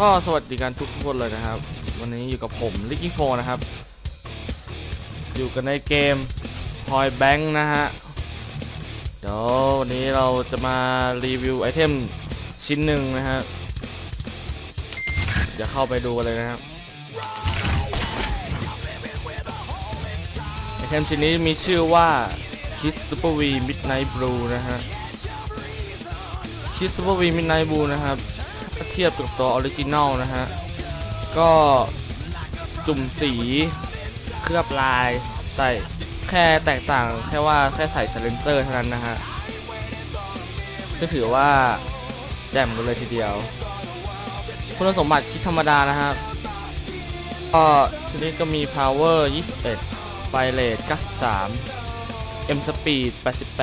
ก็สวัสดีกันทุกคนเลยนะครับ วันนี้อยู่กับผมลิกกี้โฟนะครับ อยู่กันในเกม Point Bank นะฮะ เดี๋ยววันนี้เราจะมารีวิวไอเทมชิ้นหนึ่งนะฮะเดี๋ยวเข้าไปดูกันเลยนะครับไอเทมชิ้นนี้มีชื่อว่า Kiss Super V Midnight Blue นะฮะ Kiss Super V Midnight Blue นะครับ ทียบกับตัวออริจินอลนะฮะ ก็จุ่มสีเคลือบลายใส่แค่แตกต่างแค่ว่าแค่ใส่ s เลนเซอร์เท่านั้นนะฮะก็ถือว่าแจ่มกันเลยทีเดียว คุณสมบัติคิดธรรมดานะฮะก็ชนิดก็มี power 21ไฟเรท93 M speed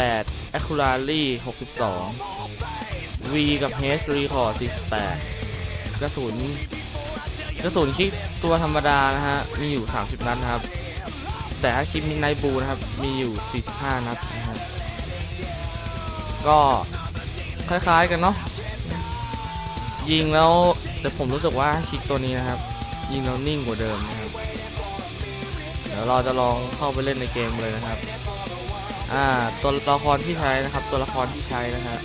88 accuracy 62 V กับ H record 48 กระสุน กระสุนคลิกตัวธรรมดานะฮะ มีอยู่ 30 นัดนะครับ แต่ถ้าคลิกมินไนบูนะครับ มีอยู่ 45 นัดนะฮะก็คล้ายๆกันเนาะ ยิงแล้ว แต่ผมรู้สึกว่าคลิกตัวนี้นะครับ ยิงแล้วนิ่งกว่าเดิมนะครับ เดี๋ยวเราจะลองเข้าไปเล่นในเกมเลยนะครับ อ่า ตัวละครที่ใช้นะครับ ตัวละครที่ใช้นะฮะ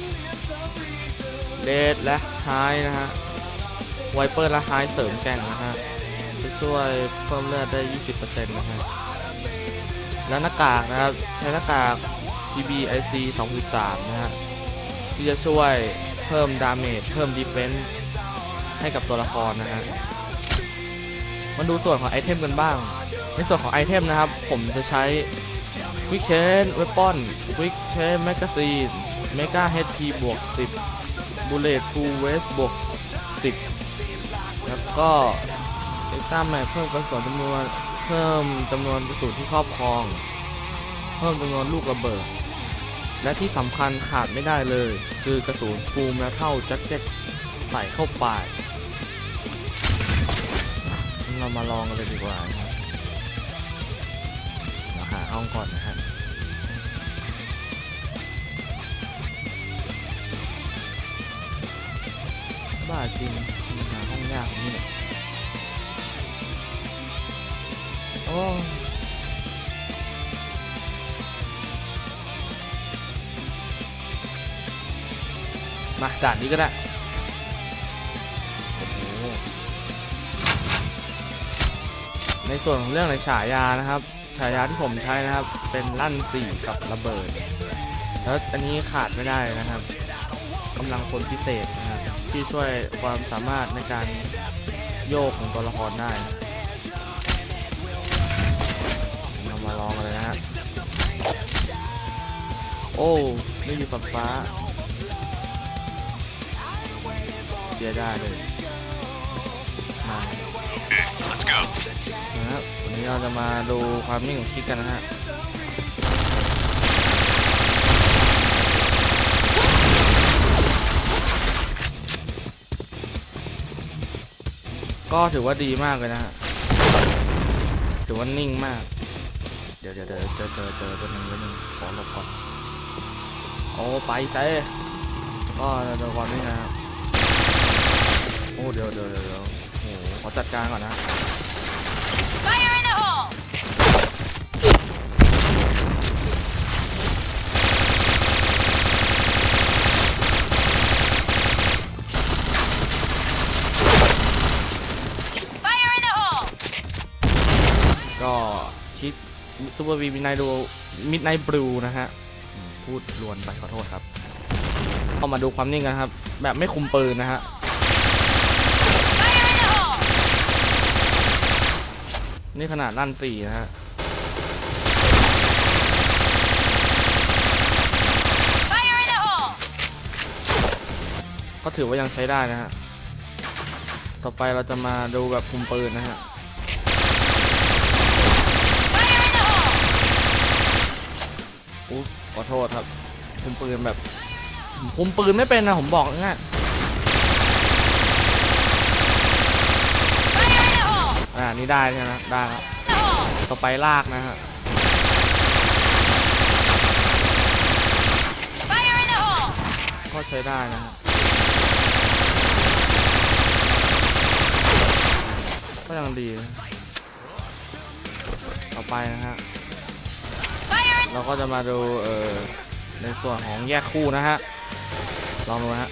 เลดและไฮนะฮะ ไวเปอร์และไฮเสริมแก่งนะฮะ จะช่วยเพิ่มเลือดได้ 20%นะฮะ แล้วหน้ากากนะครับ ใช้หน้ากาก PBIC 2.3 นะฮะ ที่จะช่วยเพิ่มดาเมจ เพิ่มดีเฟนส์ให้กับตัวละครนะฮะมาดูส่วนของไอเทมกันบ้าง ในส่วนของไอเทมนะครับ ผมจะใช้ Quick Chain Weapon Quick Chain Magazine Mega HP บวก10 Bullet Full Vest บวก10แล้วก็เอ็กซ์ต้าแม็กเพิ่มกระสุนจำนวนเพิ่มจำนวนกระสุนที่ครอบครอง เพิ่มจำนวนลูกระเบิด และที่สำคัญขาดไม่ได้เลย คือกระสุนฟูมและเท่าแจ็คเก็ตใส่เข้าไปเรามาลองกันเลยดีกว่านะครับเดี๋ยวหาห้องก่อนนะครั จริงหาห้องยากองนี่เนี่ยโอ้มาด่านนี้ก็ได้ในส่วนของเรื่องในฉายานะครับฉายาที่ผมใช้นะครับ เป็นลั่นสี่กับระเบิด แล้วอันนี้ขาดไม่ได้นะครับกำลังคนพิเศษนะครับ ที่ช่วยความสามารถในการโยกของตัวละครได้เรามาลองกันเลยนะฮะ โอ้ ไม่มีฝันฟ้าเสียได้เลย มานะครับวันนี้เราจะมาดูความนิ่งของคิดกันนะฮะ ก็ถือว่าดีมากเลยนะฮะถือว่านิ่งมาก เดี๋ยวเดี๋ยวเดี๋ยวเจอเจอเจอตัวหนึ่งตัวหนึ่งขอหลบก่อนโอ้ไปเซ่ก็เดี๋ยวก่อนนี่นะโอ้เดี๋ยวเดี๋ยวเดี๋ยวโอ้ขอจัดการก่อนนะ ซูเปอร์วีมิดไนดูมิดไนบลูนะฮะพูดลวนไปขอโทษครับเอามาดูความนิ่งกันครับ แบบไม่คุมปืนนะฮะนี่ขนาดลั่นสี่นะฮะก็ถือว่ายังใช้ได้นะฮะ ต่อไปเราจะมาดูแบบคุมปืนนะฮะ Fire in the hole! อุ๊ยขอโทษครับคุมปืนแบบผมคุมปืนไม่เป็นนะผมบอกง่าย Fire in the hole! อ่านี่ได้ใช่ไหมได้ครับ The hole! ต่อไปลากนะฮะ Fire in the hole! ก็ใช้ได้นะฮะก็ยังดีนะต่อไปนะฮะ Fire in เราก็จะมาดูเออในส่วนของแยกคู่นะฮะ ลองดูนะฮะ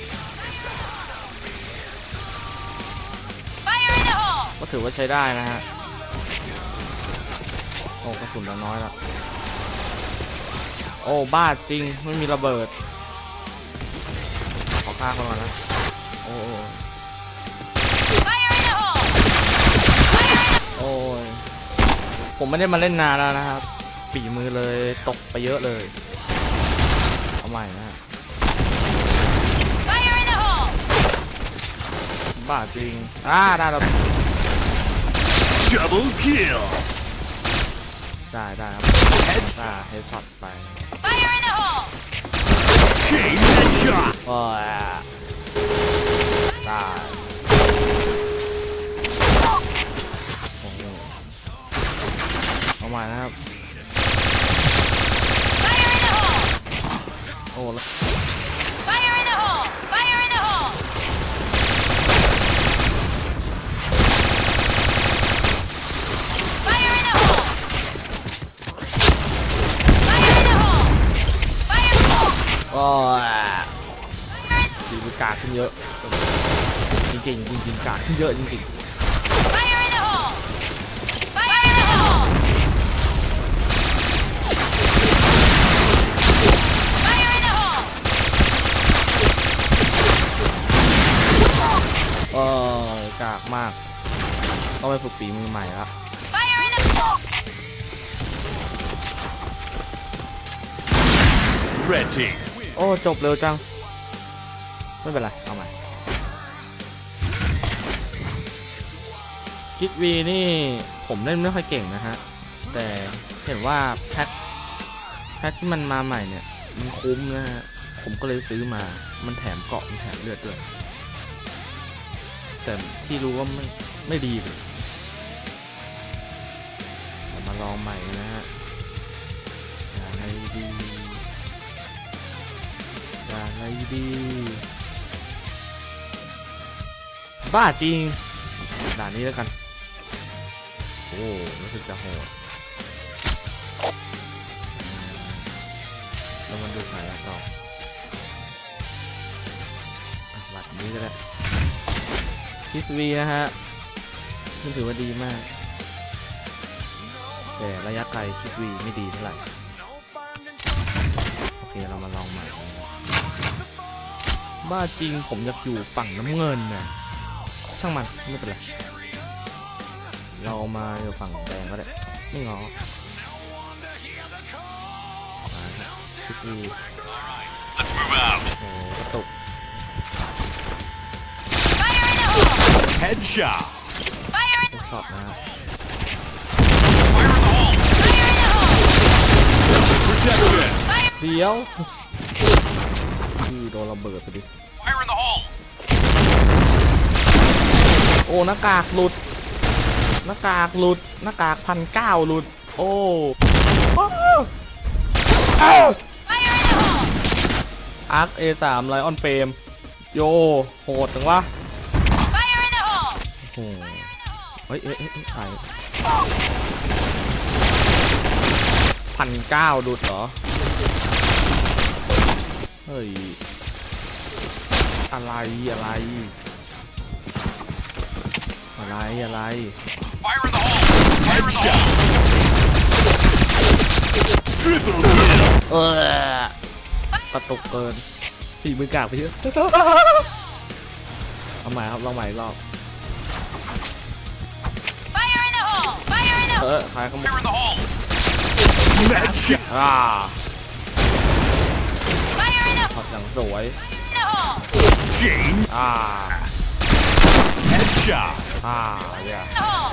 ก็ถือว่าใช้ได้นะฮะ โอ้กระสุนเราน้อยละโอ้ บ้าจริง ไม่มีระเบิด ขอฆ่าคนก่อนนะ โอ้โอ้ยผมไม่ได้มาเล่นนานแล้วนะครับ ฝีมือเลยตกไปเยอะเลย เอาใหม่นะฮะ Fire in the hole! บ้าจริง อ่าได้แล้ว Double kill. ได้ได้ครับได้เฮดช็อตไป Fire in the hole! Chain headshot. โอ้ยได้โอ้โหเอาใหม่นะครับ Fire in the hole! โอ้แล้ว Fire in the hole! Fire in the hole! Fire in the hole! Fire in the hole! Fire in the hole! โอ้ยดีมือกากขึ้นเยอะจริงๆจริงๆกากขึ้นเยอะจริง Fire in the hole! Fire in the hole! Fire in the hole! ๆโอ้ยกาก มากต้องไปฝึกฝีมือใหม่ละ Fire in the hole! Red team. โอ้จบเร็วจัง ไม่เป็นไร เอาใหม่คิดวีนี่ผมเล่นไม่ค่อยเก่งนะฮะ แต่เห็นว่าแพ็คแพ็คที่มันมาใหม่เนี่ย มันคุ้มนะฮะ ผมก็เลยซื้อมา มันแถมเกาะ มันแถมเลือดด้วย แต่ที่รู้ว่าไม่ไม่ดีเลยเรามาลองใหม่นะฮะอะไรดีอะไรดี บ้าจริง ด่านนี้แล้วกัน โอ้รู้สึกจะโหดแล้วมันดูสายแล้วต่ออะบัตรนี้ก็ได้ คิสวีนะฮะมันถือว่าดีมาก แต่ระยะไกลคิสวีไม่ดีเท่าไหร่ โอเค เรามาลองใหม่บ้าจริงผมอยากอยู่ฝั่งน้ำเงินน่ะช่างมัน ไม่เป็นไร เรามาอยู่ฝั่งแดงก็ได้ ไม่งอมาครับคิสวี Headshot. Fire in เฮดช็อตนะ Fire in the hole. Fire in the hole! Protection. เดี๋ยวคือโดนระเบิดไปดิ Fire in the hole. โอ้หน้ากากหลุด หน้ากากหลุด หน้ากากพันเก้าหลุด โอ้โอ้าวอ้าว Fire in the hole! อาร์ค A3 ไลออนเฟรมโยโหดจังวะ หเฮ้ยเฮ้ยเฮ้ยเฮ้ยใครพันเก้าดุดเหรอ เฮ้ย อะไร อะไร อะไร อะไร Fire in the hole. Headshot. Triple kill. เออกระตุกเกินฝีมือกากไปเยอะ เอาใหม่ครับลองใหม่อีกรอบ เอ hole! อใครขโมย Fire in the hole. Headshot. อ่า Fire in the ช็อตอย่างสวย hole! Chain. อ่า Headshot. อ่าเนี่ย The hole!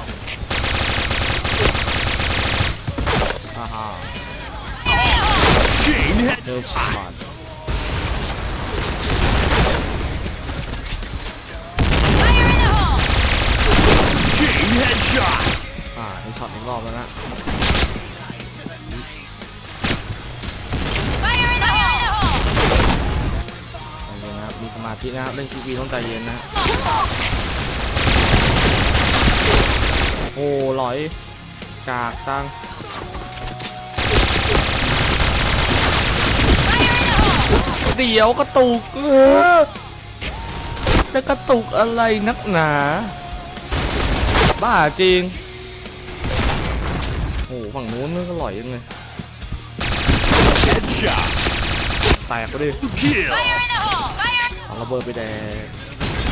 อ่าฮะ Chain head. เดินช็อต Fire in the hole! Chain headshot. อ่าเป็นช็อตอีกรอบแล้วนะใจเย็นนะครับ มีสมาธินะครับ เล่นทีวีต้องใจเย็นนะโอ้หลอย กากจังเดี๋ยวกระตุกเออจะกระตุกอะไรนักหนา บ้าจริง ฝั่งนู้นมันก็หลอยยังไง Headshot. แตกไปดิ Kill. Fire in the hole! Fire! เอาระเบิดไปแดก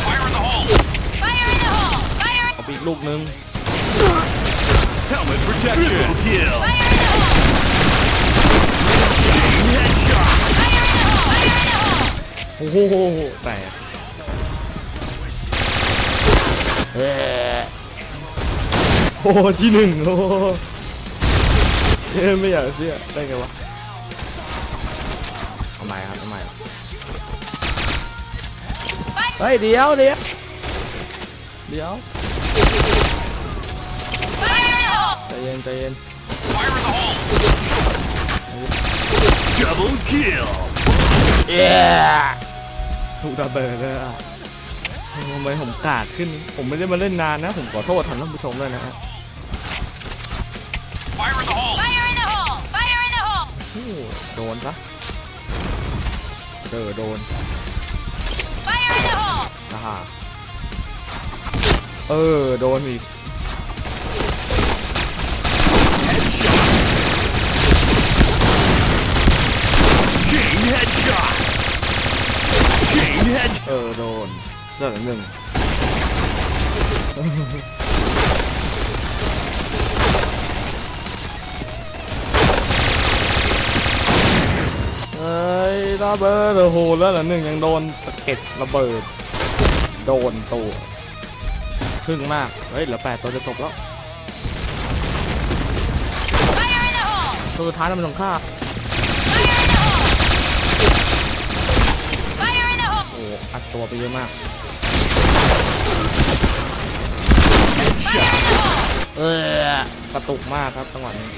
Fire in the hole! Fire! เอาไปอีกลูกนึง Helmet protection. Triple kill. Fire in the hole! Chain headshot. Fire in the hole! Fire in the hole! โอ้โหแตกเฮ้โอ้โหที่หนึ่งโอ้โหเอ้ย ไม่อยากเชื่อได้ไงวะทำไมครับทำไมเฮ้ยเดี๋ยวเดี๋ยวเดี๋ยว Fire in the hole! ใจเย็นใจเย็น Double kill. เย้ถูกระเบิดเลยอะทำไมผมกากขึ้น ผมไม่ได้มาเล่นนานนะ ผมขอโทษท่านผู้ชมด้วยนะฮะ Fire in the hole! Fire in the hole! โอ้โหโดนซะเจอโดน Fire in the hole! นะฮะเออ โดนอีก Headshot. Chain headshot. Chain head. เออ โดนเรื่องหนึ่ง ระเบิดโอ้โหแล้วเหรอหนึ่งยังโดนสะเก็ดระเบิด โดนตัวครึ่งมาก เฮ้ยเหลือแปดตัวจะจบแล้ว Fire in the hole! ตัวสุดท้ายแล้วมันต้องฆ่า Fire in the hole! โอ้โหอัดตัวไปเยอะมากเออกระตุกมากครับจังหวะนี้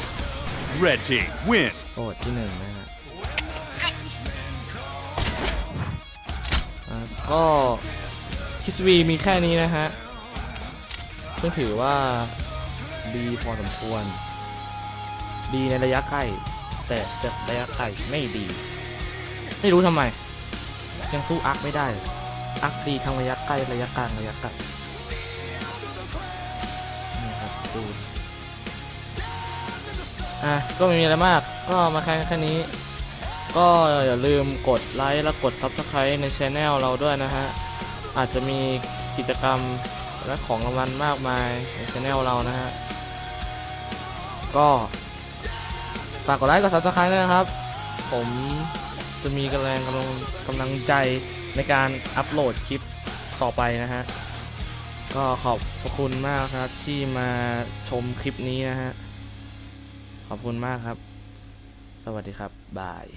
Red team win. โอ้ที่หนึ่งนะฮะ ก็คิสวีมีแค่นี้นะฮะซึ่งถือว่าดีพอสมควร ดีในระยะใกล้ แต่จะระยะไกลไม่ดี ไม่รู้ทำไม ยังสู้อาร์คไม่ได้อาร์คดีทั้งระยะใกล้ระยะกลางระยะไกลนี่ครับดูอะก็ไม่มีอะไรมาก ก็มาแค่แค่นี้ ก็อย่าลืมกดไลค์และกด Subscribe ใน Channel เราด้วยนะฮะ อาจจะมีกิจกรรมและของรางวัลมากมายใน Channel เรานะฮะ ก็ฝากกดไลค์กด Subscribe ด้วยนะครับ ผมจะมีกำลังกำลังกำลังใจในการอัปโหลดคลิปต่อไปนะฮะ ก็ขอบพระคุณมากครับที่มาชมคลิปนี้นะฮะ ขอบคุณมากครับ สวัสดีครับ บาย